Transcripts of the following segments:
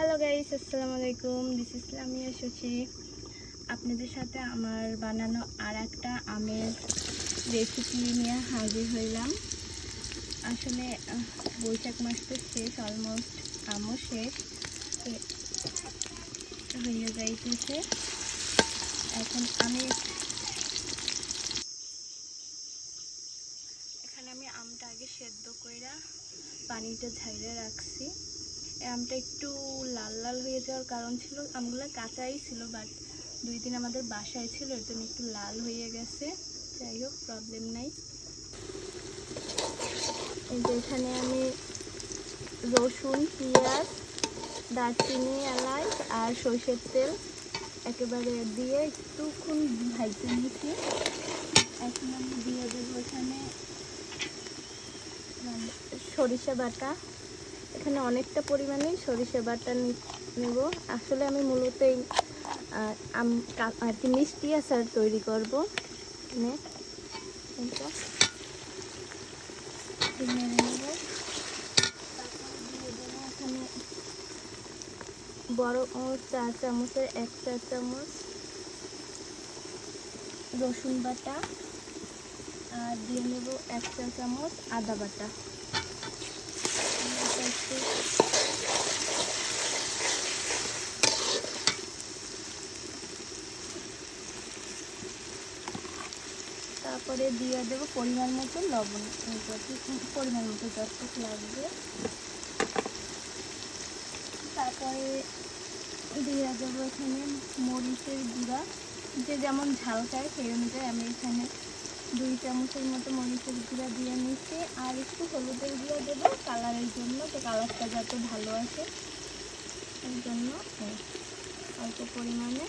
Hello guys আসসালামু আলাইকুম this is Lamia Shashi আপনাদের সাথে আমার বানানো আর একটা আমের রেসিপি নিয়ে হাজির হইলাম। আসলে বৈশাখ মাস তো শেষ অলমোস্ট আমও শেষ। হয়ে যাইতেছে। এখন আমি এখানে আমি আমটা আগে সেদ্ধ কইরা পানিটা ঝাইরে রাখছি। আমটা একটু লাল লাল হয়ে যাওয়ার কারণ ছিল, আমগুলো কাঁচাই ছিল বাট দুই দিন আমাদের বাসায় ছিল এর জন্য একটু লাল হয়ে গেছে। যাই হোক প্রবলেম নাই। এখানে আমি রসুন, পেঁয়াজ, দারচিনি, এলাচ আর সর্ষের তেল একেবারে দিয়ে একটুক্ষণ ভাজতে নিয়েছি এখন আমি দিয়ে দেবো এখানে সরিষা বাটা। এখানে অনেকটা পরিমাণে সরিষা বাটা নেব। আসলে আমি মূলত এই আম আর কি মিষ্টি আচার তৈরি করব। এখানে বড় চা চামচের এক চা চামচ রসুন বাটা। আর দিয়ে নেব এক চা চামচ আদা বাটা এটা একটু তারপরে দিয়ে দেবো পরিমাণ মতো লবণ। পরিমাণ মতো যতটুকু লাগবে। তারপরে দিয়ে দেবো এখানে মরিচের গুঁড়া। যে যেমন ঝাল খায় সেই অনুযায়ী আমি এখানে দুই চামচের মতো মরিচের গুঁড়া দিয়ে নিচ্ছি। আর একটু হলুদের গুঁড়া দেবো কালারের জন্য তো কালারটা যাতে ভালো আসে এর জন্য। অল্প পরিমাণে।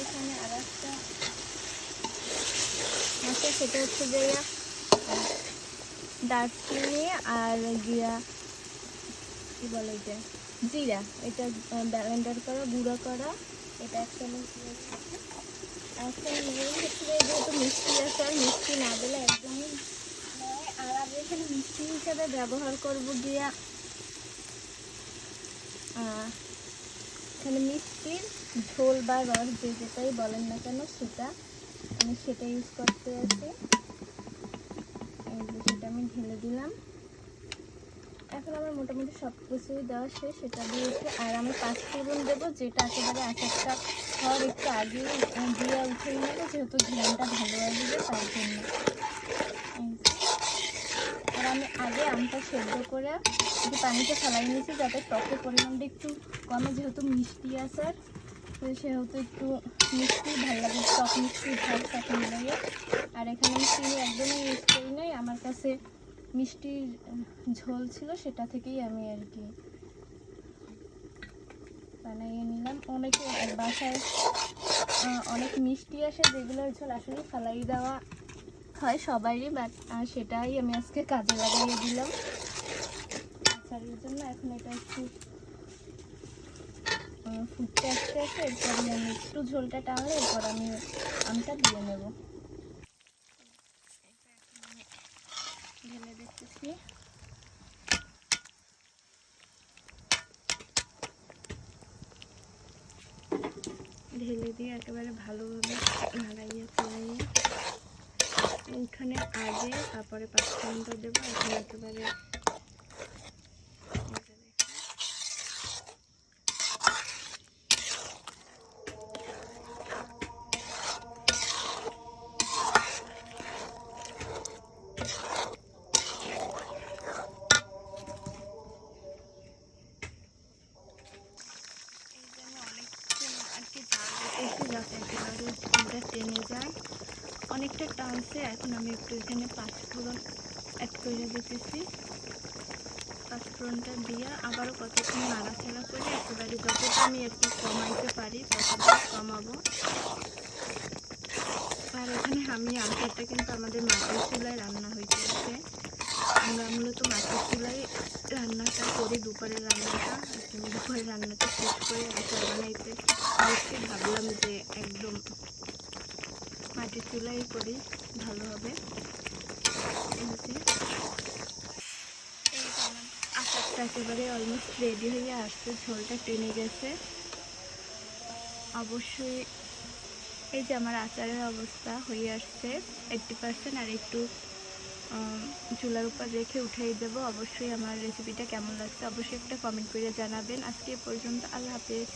এখানে আর একটা সেটা হচ্ছে যে দারচিনি আর গিয়া বলে যে জিরা, এটা ব্যালেন্ডার করা, গুঁড়ো করা, এটা যেহেতু মিষ্টি আছে, আর মিষ্টি না দিলে একদমই আর আমি এখানে মিষ্টি হিসাবে ব্যবহার করব গিয়া এখানে মিষ্টির ঝোল বা রস যে যেটাই বলেন না কেন, সেটা আমি সেটা ইউজ করতে আছি। এই যে সেটা আমি ঢেলে দিলাম। এখন আমার মোটামুটি সব কিছুই দেওয়া শেষ। সেটা দিয়েছি আর আমি পাঁচ ফোড়ন দেবো, যেটা একেবারে এক একটা হওয়ার একটু আগে দিয়ে উঠে নেব, যেহেতু ঘ্রানটা ভালো আসবে তার জন্য। আর আমি আগে আমটা সেদ্ধ করে একটু পানিটা ফেলাই নিয়েছি, যাতে টকের পরিমাণটা একটু কমে, যেহেতু মিষ্টি আচার। তো সেহেতু একটু মিষ্টি, ভালো লাগে টক মিষ্টি ভাব সাথে মিলাইয়ে আর এখানে আমি চিনি একদমই ইউজ করি নাই। আমার কাছে মিষ্টির ঝোল ছিল, সেটা থেকেই আমি আর কি বানাইয়ে নিলাম। অনেকে বাসায় অনেক মিষ্টি আসে, যেগুলোর ঝোল আসলে ফালাই দেওয়া হয় সবারই বাট সেটাই আমি আজকে কাজে লাগিয়ে দিলাম। আচারের জন্য এখন এটা একটু ফুটতে আসতে আসতে এরপর আমি একটু ঝোলটা টানলে এরপর আমি আমটা দিয়ে নেব। ঢেলে দেখতেছি ঢেলে দিয়ে একেবারে ভালোভাবে নাড়াইয়া ফেলাইয়া ওইখানে আগে তারপরে পাঁচফোড়নটা দেবো, এখন একেবারে এই যে দেখুন। এই যে আমি অনেকক্ষণ দিতেছি যাতে একেবারে ঝোলটা টেনে যায় অনেকটা টানছে, এখন আমি একটু এখানে পাঁচফোড়ন অ্যাড করে দিতেছি। পাঁচফোড়নটা দিয়ে আবারও কতক্ষণ নাড়াচাড়া করে একেবারে যতটা আমি কি কমাইতে পারি ততটা কমাবো। আর এখানে আমি আচারটা কিন্তু আমাদের মাটির চুলায় রান্না হইতেছে আমরা মূলত মাটির চুলায় রান্নাটা করি, দুপুরের রান্নাটা। দুপুরের রান্নাটা শেষ করে আচার বানাইতে আজকে ভাবলাম যে একদম মাটির চুলাই করি, ভালো হবে। যে একেবারে অলমোস্ট রেডি হয়ে আসছে, ঝোলটা টেনে গেছে। অবশ্যই এই যে আমার আচারের অবস্থা হয়ে আসছে এইট্টি পার্সেন্ট আর একটু চুলার উপর রেখে উঠিয়ে দেবো। অবশ্যই আমার রেসিপিটা কেমন লাগছে অবশ্যই একটা কমেন্ট করে জানাবেন। আজকে পর্যন্ত আল্লাহ হাফেজ।